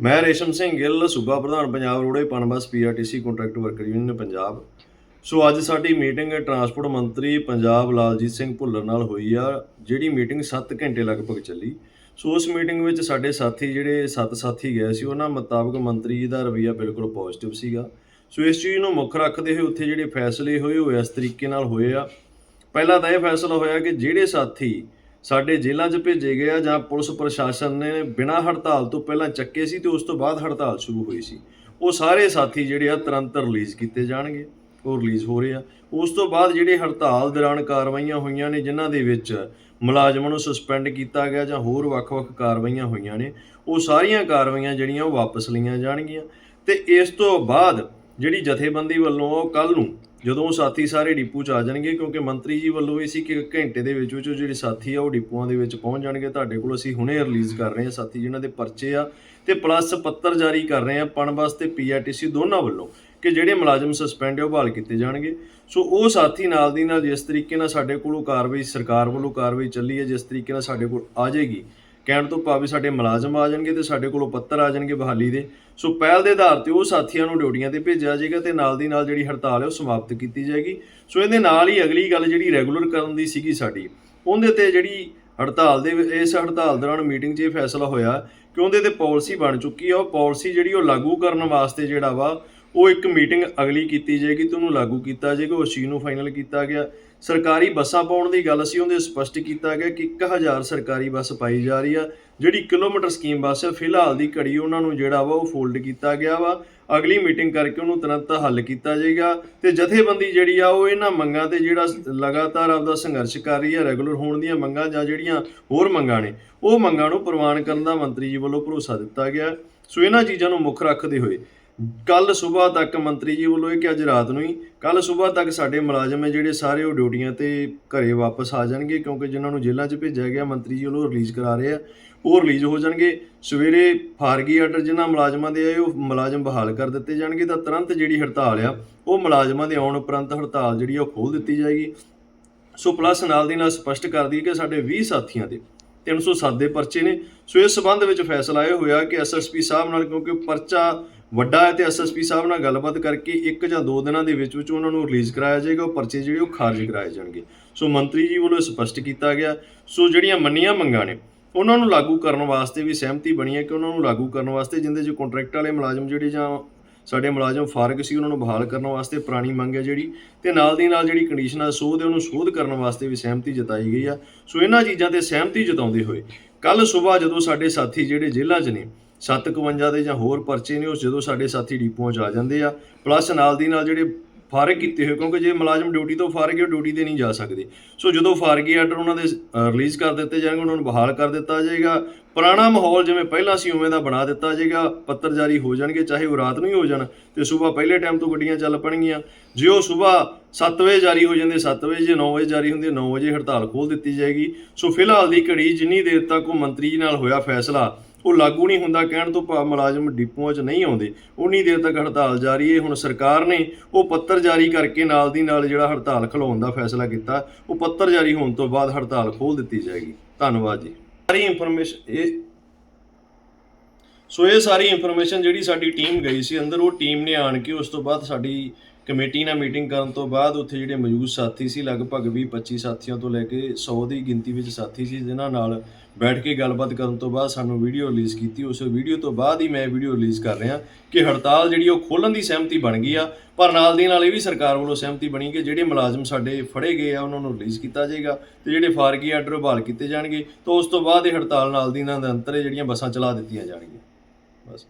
ਮੈਂ ਰੇਸ਼ਮ ਸਿੰਘ ਗਿੱਲ, ਸੂਬਾ ਪ੍ਰਧਾਨ Punjab roadways PUNBUS PRTC contract worker union Punjab. So ਅੱਜ ਸਾਡੀ ਮੀਟਿੰਗ ਟਰਾਂਸਪੋਰਟ ਮੰਤਰੀ ਪੰਜਾਬ ਲਾਲਜੀਤ ਸਿੰਘ ਭੁੱਲਰ ਨਾਲ ਹੋਈ ਆ, ਜਿਹੜੀ ਮੀਟਿੰਗ 7 ਘੰਟੇ ਲਗਭਗ ਚੱਲੀ। ਸੋ ਉਸ ਮੀਟਿੰਗ ਵਿੱਚ ਸਾਡੇ ਸਾਥੀ ਜਿਹੜੇ ਸੱਤ ਸਾਥੀ ਗਏ ਸੀ, ਉਹਨਾਂ ਮੁਤਾਬਕ ਮੰਤਰੀ ਜੀ ਦਾ ਰਵੱਈਆ ਬਿਲਕੁਲ ਪੋਜ਼ਿਟਿਵ ਸੀਗਾ। ਸੋ ਇਸ ਚੀਜ਼ ਨੂੰ ਮੁੱਖ ਰੱਖਦੇ ਹੋਏ ਉੱਥੇ ਜਿਹੜੇ ਫੈਸਲੇ ਹੋਏ, ਉਹ ਇਸ ਤਰੀਕੇ ਨਾਲ ਹੋਏ ਆ। ਪਹਿਲਾ ਤਾਂ ਇਹ ਫੈਸਲਾ ਹੋਇਆ ਕਿ ਜਿਹੜੇ ਸਾਥੀ ਸਾਡੇ ਜੇਲ੍ਹਾਂ 'ਚ ਭੇਜੇ ਗਏ ਆ ਜਾਂ ਪੁਲਿਸ ਪ੍ਰਸ਼ਾਸਨ ਨੇ ਬਿਨਾਂ ਹੜਤਾਲ ਤੋਂ ਪਹਿਲਾਂ ਚੱਕੇ ਸੀ ਤੇ ਉਸ ਤੋਂ ਬਾਅਦ ਹੜਤਾਲ ਸ਼ੁਰੂ ਹੋਈ ਸੀ। ਉਹ ਸਾਰੇ ਸਾਥੀ ਜਿਹੜੇ ਆ ਤੁਰੰਤ ਰਿਲੀਜ਼ ਕੀਤੇ ਜਾਣਗੇ। ਉਹ ਰਿਲੀਜ਼ ਹੋ ਰਹੇ ਆ। ਉਸ ਤੋਂ ਬਾਅਦ ਜਿਹੜੇ ਹੜਤਾਲ ਦੌਰਾਨ ਕਾਰਵਾਈਆਂ ਹੋਈਆਂ ਨੇ, ਜਿਨ੍ਹਾਂ ਦੇ ਵਿੱਚ ਮੁਲਾਜ਼ਮਾਂ ਨੂੰ ਸਸਪੈਂਡ ਕੀਤਾ ਗਿਆ ਜਾਂ ਹੋਰ ਵੱਖ-ਵੱਖ ਕਾਰਵਾਈਆਂ ਹੋਈਆਂ ਨੇ, ਉਹ ਸਾਰੀਆਂ ਕਾਰਵਾਈਆਂ ਜਿਹੜੀਆਂ ਉਹ ਵਾਪਸ ਲਈਆਂ ਜਾਣਗੀਆਂ। ਤੇ ਇਸ ਤੋਂ ਬਾਅਦ ਜਿਹੜੀ ਜਥੇਬੰਦੀ ਵੱਲੋਂ ਉਹ ਕੱਲ ਨੂੰ ਜਦੋਂ ਉਹ ਸਾਥੀ ਸਾਰੇ ਡਿਪੂ 'ਚ ਆ ਜਾਣਗੇ, ਕਿਉਂਕਿ ਮੰਤਰੀ ਜੀ ਵੱਲੋਂ ਇਹ ਸੀ ਕਿ ਇੱਕ ਘੰਟੇ ਦੇ ਵਿੱਚ ਵਿੱਚ ਜਿਹੜੇ ਸਾਥੀ ਆ, ਉਹ ਡਿਪੂਆਂ ਦੇ ਵਿੱਚ ਪਹੁੰਚ ਜਾਣਗੇ। ਤੁਹਾਡੇ ਕੋਲ ਅਸੀਂ ਹੁਣੇ ਰਿਲੀਜ਼ ਕਰ ਰਹੇ ਹਾਂ ਸਾਥੀ ਜਿਨ੍ਹਾਂ ਦੇ ਪਰਚੇ ਆ ਤੇ ਪਲੱਸ ਪੱਤਰ ਜਾਰੀ ਕਰ ਰਹੇ ਆ ਪਣਬਸ ਤੇ ਪੀਆਰਟੀਸੀ ਦੋਨਾਂ ਵੱਲੋਂ ਕਿ ਜਿਹੜੇ ਮੁਲਾਜ਼ਮ ਸਸਪੈਂਡ ਆ, ਉਹ ਬਹਾਲ ਕੀਤੇ ਜਾਣਗੇ। ਸੋ ਉਹ ਸਾਥੀ ਨਾਲ ਦੀ ਨਾਲ ਜਿਸ ਤਰੀਕੇ ਨਾਲ ਸਾਡੇ ਕੋਲੋਂ ਕਾਰਵਾਈ ਸਰਕਾਰ ਵੱਲੋਂ ਕਾਰਵਾਈ ਚੱਲੀ ਹੈ, ਜਿਸ ਤਰੀਕੇ ਨਾਲ ਸਾਡੇ ਕੋਲ ਆ ਜਾਏਗੀ ਕਹਿਣ ਤੋਂ ਭਾਵ ਵੀ ਸਾਡੇ ਮੁਲਾਜ਼ਮ ਆ ਜਾਣਗੇ ਤੇ ਸਾਡੇ ਕੋਲੋਂ ਪੱਤਰ ਆ ਜਾਣਗੇ ਬਹਾਲੀ ਦੇ। ਸੋ ਪਹਿਲ ਦੇ ਆਧਾਰ ਤੇ ਉਹ ਸਾਥੀਆਂ ਨੂੰ ਡਿਊਟੀਆਂ ਤੇ ਭੇਜਿਆ ਜਾਏਗਾ ਤੇ ਨਾਲ ਦੀ ਨਾਲ ਜਿਹੜੀ ਹੜਤਾਲ ਹੈ ਉਹ ਸਮਾਪਤ ਕੀਤੀ ਜਾਏਗੀ। ਸੋ ਇਹਦੇ ਨਾਲ ਹੀ ਅਗਲੀ ਗੱਲ ਜਿਹੜੀ ਰੈਗੂਲਰ ਕਰਨ ਦੀ ਸੀਗੀ ਸਾਡੀ, ਉਹਦੇ ਤੇ ਜਿਹੜੀ ਹੜਤਾਲ ਦੇ ਇਸ ਹੜਤਾਲ ਦੌਰਾਨ ਮੀਟਿੰਗ 'ਚ ਇਹ ਫੈਸਲਾ ਹੋਇਆ ਕਿ ਉਹਦੇ ਤੇ ਪਾਲਿਸੀ ਬਣ ਚੁੱਕੀ ਆ। ਉਹ ਪਾਲਿਸੀ ਜਿਹੜੀ ਉਹ ਲਾਗੂ ਕਰਨ ਵਾਸਤੇ ਜਿਹੜਾ ਵਾ ਉਹ ਇੱਕ ਮੀਟਿੰਗ ਅਗਲੀ ਕੀਤੀ ਜਾਏਗੀ ਤੇ ਉਹਨੂੰ ਲਾਗੂ ਕੀਤਾ ਜਾਏਗਾ ਉਸ ਚੀਜ਼ ਨੂੰ ਫਾਈਨਲ ਕੀਤਾ ਗਿਆ। ਸਰਕਾਰੀ ਬੱਸਾਂ ਪਾਉਣ ਦੀ ਗੱਲ ਸੀ ਉਹਦੇ ਸਪਸ਼ਟ ਕੀਤਾ ਗਿਆ ਕਿ 1000 ਸਰਕਾਰੀ ਬੱਸ ਪਾਈ ਜਾ ਰਹੀ ਆ, ਜਿਹੜੀ ਕਿਲੋਮੀਟਰ ਸਕੀਮ ਬੱਸ ਹੈ ਫਿਲਹਾਲ ਦੀ ਘੜੀ ਉਹਨਾਂ ਨੂੰ ਜਿਹੜਾ ਵਾ ਉਹ ਫੋਲਡ ਕੀਤਾ ਗਿਆ ਵਾ। ਅਗਲੀ ਮੀਟਿੰਗ ਕਰਕੇ ਉਹਨੂੰ ਤੁਰੰਤ ਹੱਲ ਕੀਤਾ ਜਾਏਗਾ ਤੇ ਜਥੇਬੰਦੀ ਜਿਹੜੀ ਆ ਉਹ ਇਹਨਾਂ ਮੰਗਾਂ ਤੇ ਜਿਹੜਾ ਲਗਾਤਾਰ ਆਪਦਾ ਸੰਘਰਸ਼ ਕਰ ਰਹੀ ਹੈ ਰੈਗੂਲਰ ਹੋਣ ਦੀਆਂ ਮੰਗਾਂ ਜਾਂ ਜਿਹੜੀਆਂ ਹੋਰ ਮੰਗਾਂ ਨੇ, ਉਹ ਮੰਗਾਂ ਨੂੰ ਪ੍ਰਵਾਨ ਕਰਨ ਦਾ ਮੰਤਰੀ ਜੀ ਵੱਲੋਂ ਭਰੋਸਾ ਦਿੱਤਾ ਗਿਆ। ਸੋ ਇਹਨਾਂ ਚੀਜ਼ਾਂ ਨੂੰ ਮੁੱਖ ਰੱਖਦੇ ਹੋਏ ਕੱਲ ਸਵੇਰ ਤੱਕ ਮੰਤਰੀ ਜੀ ਵੱਲੋਂ ਇਹ ਕਿ ਅੱਜ ਰਾਤ ਨੂੰ ਹੀ ਕੱਲ ਸਵੇਰ ਤੱਕ ਸਾਡੇ ਮੁਲਾਜ਼ਮ ਹੈ ਜਿਹੜੇ ਸਾਰੇ ਉਹ ਡਿਊਟੀਆਂ ਤੇ ਘਰੇ ਵਾਪਸ ਆ ਜਾਣਗੇ ਕਿਉਂਕਿ ਜਿਨ੍ਹਾਂ ਨੂੰ ਜੇਲ੍ਹਾਂ 'ਚ ਭੇਜਿਆ ਗਿਆ, ਮੰਤਰੀ ਜੀ ਵੱਲੋਂ ਰਿਲੀਜ਼ ਕਰਾ ਰਹੇ ਆ, ਉਹ ਰਿਲੀਜ਼ ਹੋ ਜਾਣਗੇ। ਸਵੇਰੇ ਫਾਰਗੀ ਆਰਡਰ ਜਿਨ੍ਹਾਂ ਮੁਲਾਜ਼ਮਾਂ ਦੇ ਆਏ, ਉਹ ਮੁਲਾਜ਼ਮ ਬਹਾਲ ਕਰ ਦਿੱਤੇ ਜਾਣਗੇ ਤਾਂ ਤੁਰੰਤ ਜਿਹੜੀ ਹੜਤਾਲ ਆ, ਉਹ ਮੁਲਾਜ਼ਮਾਂ ਦੇ ਆਉਣ ਉਪਰੰਤ ਹੜਤਾਲ ਜਿਹੜੀ ਆ, ਉਹ ਖੋਲ ਦਿੱਤੀ ਜਾਏਗੀ। ਸੋ ਪਲੱਸ ਨਾਲ ਦੀ ਨਾਲ ਸਪਸ਼ਟ ਕਰ ਦਈਏ ਕਿ ਸਾਡੇ 20 ਸਾਥੀਆਂ ਦੇ 307 ਦੇ ਪਰਚੇ ਨੇ। ਸੋ ਇਸ ਸਬੰਧ ਵਿੱਚ ਫੈਸਲਾ ਇਹ ਹੋਇਆ ਕਿ ਐਸਐਸਪੀ ਸਾਹਿਬ ਨਾਲ ਕਿਉਂਕਿ ਪਰਚਾ ਵੱਡਾ ਹੈ ਤੇ ਐਸਐਸਪੀ ਸਾਹਿਬ ਨਾਲ ਗੱਲਬਾਤ ਕਰਕੇ ਇੱਕ ਜਾਂ ਦੋ ਦਿਨਾਂ ਦੇ ਵਿੱਚ ਵਿੱਚ ਉਹਨਾਂ ਨੂੰ ਰਿਲੀਜ਼ ਕਰਾਇਆ ਜਾਏਗਾ ਉਹ ਪਰਚੇ ਜਿਹੜੇ ਉਹ ਖਾਰਜ ਕਰਾਏ ਜਾਣਗੇ। ਸੋ ਮੰਤਰੀ ਜੀ ਵੱਲੋਂ ਸਪਸ਼ਟ ਕੀਤਾ ਗਿਆ। ਸੋ ਜਿਹੜੀਆਂ ਮੰਨੀਆਂ ਮੰਗਾਂ ਨੇ ਉਹਨਾਂ ਨੂੰ ਲਾਗੂ ਕਰਨ ਵਾਸਤੇ ਵੀ ਸਹਿਮਤੀ ਬਣੀ ਹੈ ਕਿ ਉਹਨਾਂ ਨੂੰ ਲਾਗੂ ਕਰਨ ਵਾਸਤੇ ਜਿੰਦੇ ਚ ਕੰਟਰੈਕਟ ਵਾਲੇ ਮੁਲਾਜ਼ਮ ਜਿਹੜੇ ਜਾਂ ਸਾਡੇ ਮੁਲਾਜ਼ਮ ਫਾਰਗ ਸੀ ਉਹਨਾਂ ਨੂੰ ਬਹਾਲ ਕਰਨ ਵਾਸਤੇ ਪੁਰਾਣੀ ਮੰਗ ਹੈ ਜਿਹੜੀ ਤੇ ਨਾਲ ਦੀ ਨਾਲ ਜਿਹੜੀ ਕੰਡੀਸ਼ਨਲ ਸੋਧ ਹੈ ਉਹਨੂੰ ਸੋਧ ਕਰਨ ਵਾਸਤੇ ਵੀ ਸਹਿਮਤੀ ਜਤਾਈ ਗਈ ਆ। ਸੋ ਇਹਨਾਂ ਚੀਜ਼ਾਂ ਤੇ ਸਹਿਮਤੀ ਜਤਾਉਂਦੇ ਹੋਏ ਕੱਲ ਸਵੇਰ ਜਦੋਂ ਸਾਡੇ ਸਾਥੀ ਜਿਹੜੇ ਜੇਲ੍ਹਾਂ 'ਚ ਨੇ 751 ਦੇ ਜਾਂ ਹੋਰ ਪਰਚੇ ਨੇ, ਉਹ ਜਦੋਂ ਸਾਡੇ ਸਾਥੀ ਡੀਪੂਆਂ 'ਚ ਆ ਜਾਂਦੇ ਆ। ਪਲੱਸ ਨਾਲ ਦੀ ਨਾਲ ਜਿਹੜੇ ਫਾਰਗ ਕੀਤੇ ਹੋਏ, ਕਿਉਂਕਿ ਜੇ ਮੁਲਾਜ਼ਮ ਡਿਊਟੀ ਤੋਂ ਫਾਰਗ ਹੈ ਉਹ ਡਿਊਟੀ ਤੇ ਨਹੀਂ ਜਾ ਸਕਦੇ। ਸੋ ਜਦੋਂ ਫਾਰਗੀ ਆਰਡਰ ਉਹਨਾਂ ਦੇ ਰਿਲੀਜ਼ ਕਰ ਦਿੱਤੇ ਜਾਣਗੇ, ਉਹਨਾਂ ਨੂੰ ਬਹਾਲ ਕਰ ਦਿੱਤਾ ਜਾਏਗਾ। ਪੁਰਾਣਾ ਮਾਹੌਲ ਜਿਵੇਂ ਪਹਿਲਾਂ ਸੀ, ਉਵੇਂ ਦਾ ਬਣਾ ਦਿੱਤਾ ਜਾਏਗਾ। ਪੱਤਰ ਜਾਰੀ ਹੋ ਜਾਣਗੇ, ਚਾਹੇ ਉਹ ਰਾਤ ਨੂੰ ਹੀ ਹੋ ਜਾਣ, ਤੇ ਸਵੇਰ ਪਹਿਲੇ ਟਾਈਮ ਤੋਂ ਗੱਡੀਆਂ ਚੱਲ ਪਣਗੀਆਂ। ਜੇ ਉਹ ਸਵੇਰ 7 ਵਜੇ ਜਾਰੀ ਹੋ ਜਾਂਦੇ 7 ਵਜੇ ਜੇ 9 ਵਜੇ ਜਾਰੀ ਹੁੰਦੇ 9 ਵਜੇ ਹੜਤਾਲ ਖੋਲ ਦਿੱਤੀ ਜਾਏਗੀ। ਸੋ ਫਿਲਹਾਲ ਦੀ ਘੜੀ ਜਿੰਨੀ ਦੇਰ ਤੱਕ ਉਹ ਮੰਤਰੀ ਜੀ ਨਾਲ ਹੋਇਆ ਫੈਸਲਾ ਉਹ ਲਾਗੂ ਨਹੀਂ ਹੁੰਦਾ, ਕਹਿਣ ਤੋਂ ਭਾਵ ਮੁਲਾਜ਼ਮ ਡਿਪੂਆਂ 'ਚ ਨਹੀਂ ਆਉਂਦੇ। ਉਨੀ ਦੇਰ ਤੱਕ ਹੜਤਾਲ ਜਾਰੀ ਹੈ। ਹੁਣ ਸਰਕਾਰ ਨੇ ਉਹ ਪੱਤਰ ਜਾਰੀ ਕਰਕੇ ਨਾਲ ਦੀ ਨਾਲ ਜਿਹੜਾ ਹੜਤਾਲ ਖਲਾਉਣ ਦਾ ਫੈਸਲਾ ਕੀਤਾ, ਉਹ ਪੱਤਰ ਜਾਰੀ ਹੋਣ ਤੋਂ ਬਾਅਦ ਹੜਤਾਲ ਖੋਲ ਦਿੱਤੀ ਜਾਏਗੀ। ਧੰਨਵਾਦ ਜੀ। ਸਾਰੀ ਇਨਫੋਰਮੇਸ਼ਨ ਇਹ ਸੋ ਇਹ ਸਾਰੀ ਇਨਫੋਰਮੇਸ਼ਨ ਜਿਹੜੀ ਸਾਡੀ ਟੀਮ ਗਈ ਸੀ, ਅੰਦਰ ਉਹ ਟੀਮ ਨੇ ਆਣ ਕੇ ਉਸ ਤੋਂ ਬਾਅਦ ਸਾਡੀ ਕਮੇਟੀ ਨਾਲ ਮੀਟਿੰਗ ਕਰਨ ਤੋਂ ਬਾਅਦ ਉੱਥੇ ਜਿਹੜੇ ਮੌਜੂਦ ਸਾਥੀ ਸੀ, ਲਗਭਗ 20 25 ਸਾਥੀਆਂ ਤੋਂ ਲੈ ਕੇ 100 ਦੀ ਗਿਣਤੀ ਵਿੱਚ ਸਾਥੀ ਸੀ, ਜਿਨ੍ਹਾਂ ਨਾਲ ਬੈਠ ਕੇ ਗੱਲਬਾਤ ਕਰਨ ਤੋਂ ਬਾਅਦ ਸਾਨੂੰ ਵੀਡੀਓ ਰਿਲੀਜ਼ ਕੀਤੀ। ਉਸ ਵੀਡੀਓ ਤੋਂ ਬਾਅਦ ਹੀ ਮੈਂ ਵੀਡੀਓ ਰਿਲੀਜ਼ ਕਰ ਰਿਹਾ ਕਿ ਹੜਤਾਲ ਜਿਹੜੀ ਉਹ ਖੋਲਣ ਦੀ ਸਹਿਮਤੀ ਬਣ ਗਈ ਆ, ਪਰ ਨਾਲ ਦੀ ਨਾਲ ਇਹ ਵੀ ਸਰਕਾਰ ਵੱਲੋਂ ਸਹਿਮਤੀ ਬਣੀ ਕਿ ਜਿਹੜੇ ਮੁਲਾਜ਼ਮ ਸਾਡੇ ਫੜੇ ਗਏ ਆ, ਉਹਨਾਂ ਨੂੰ ਰਿਲੀਜ਼ ਕੀਤਾ ਜਾਏਗਾ ਤੇ ਜਿਹੜੇ ਫਾਰਗੀ ਆਰਡਰ ਬਹਾਲ ਕੀਤੇ ਜਾਣਗੇ, ਤਾਂ ਉਸ ਤੋਂ ਬਾਅਦ ਇਹ ਹੜਤਾਲ ਨਾਲ ਦੀ ਨਾਲ ਦੇ ਅੰਤਰੇ ਜਿਹੜੀਆਂ ਬੱਸਾਂ ਚਲਾ ਦਿੱਤੀਆਂ ਜਾਣਗੀਆਂ। ਬਸ।